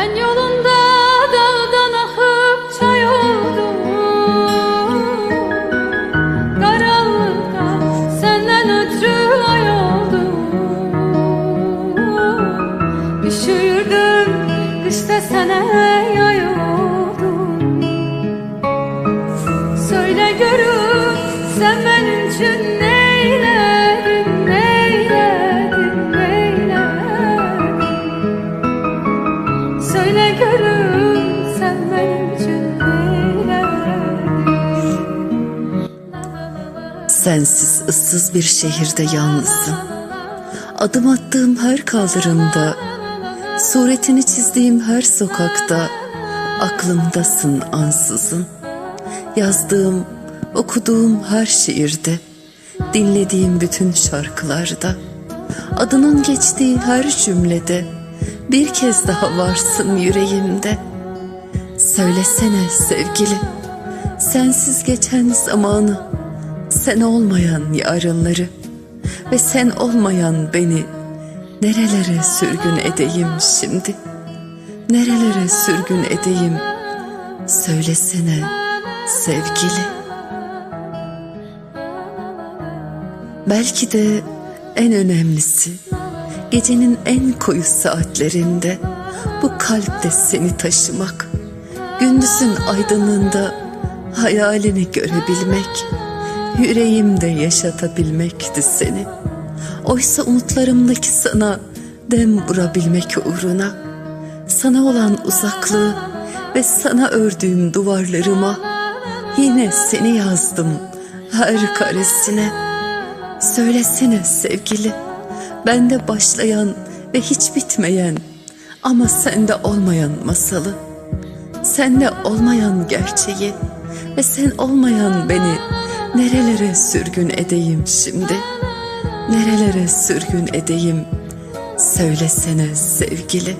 Ben yolunda dağdan akıp çay oldum. Karanlıkta senden ötürü ay oldum. Üşürdüm kışta sana yay Söyle görüm sen benim için Sensiz ıssız bir şehirde yalnızım. Adım attığım her kaldırımda, suretini çizdiğim her sokakta, aklımdasın ansızın. Yazdığım, okuduğum her şiirde, dinlediğim bütün şarkılarda, adının geçtiği her cümlede, bir kez daha varsın yüreğimde. Söylesene sevgili, sensiz geçen zamanı, sen olmayan yarınları ve sen olmayan beni nerelere sürgün edeyim şimdi? Nerelere sürgün edeyim? Söylesene sevgili. Belki de en önemlisi gecenin en koyu saatlerinde bu kalpte seni taşımak. Gündüzün aydınlığında hayalini görebilmek, yüreğimde yaşatabilmekti seni. Oysa umutlarımdaki sana dem vurabilmek uğruna, sana olan uzaklığı ve sana ördüğüm duvarlarıma yine seni yazdım her karesine. Söylesene sevgili, bende başlayan ve hiç bitmeyen ama sende olmayan masalı. Sende olmayan gerçeği ve sen olmayan beni nerelere sürgün edeyim şimdi? Nerelere sürgün edeyim? Söylesene sevgili.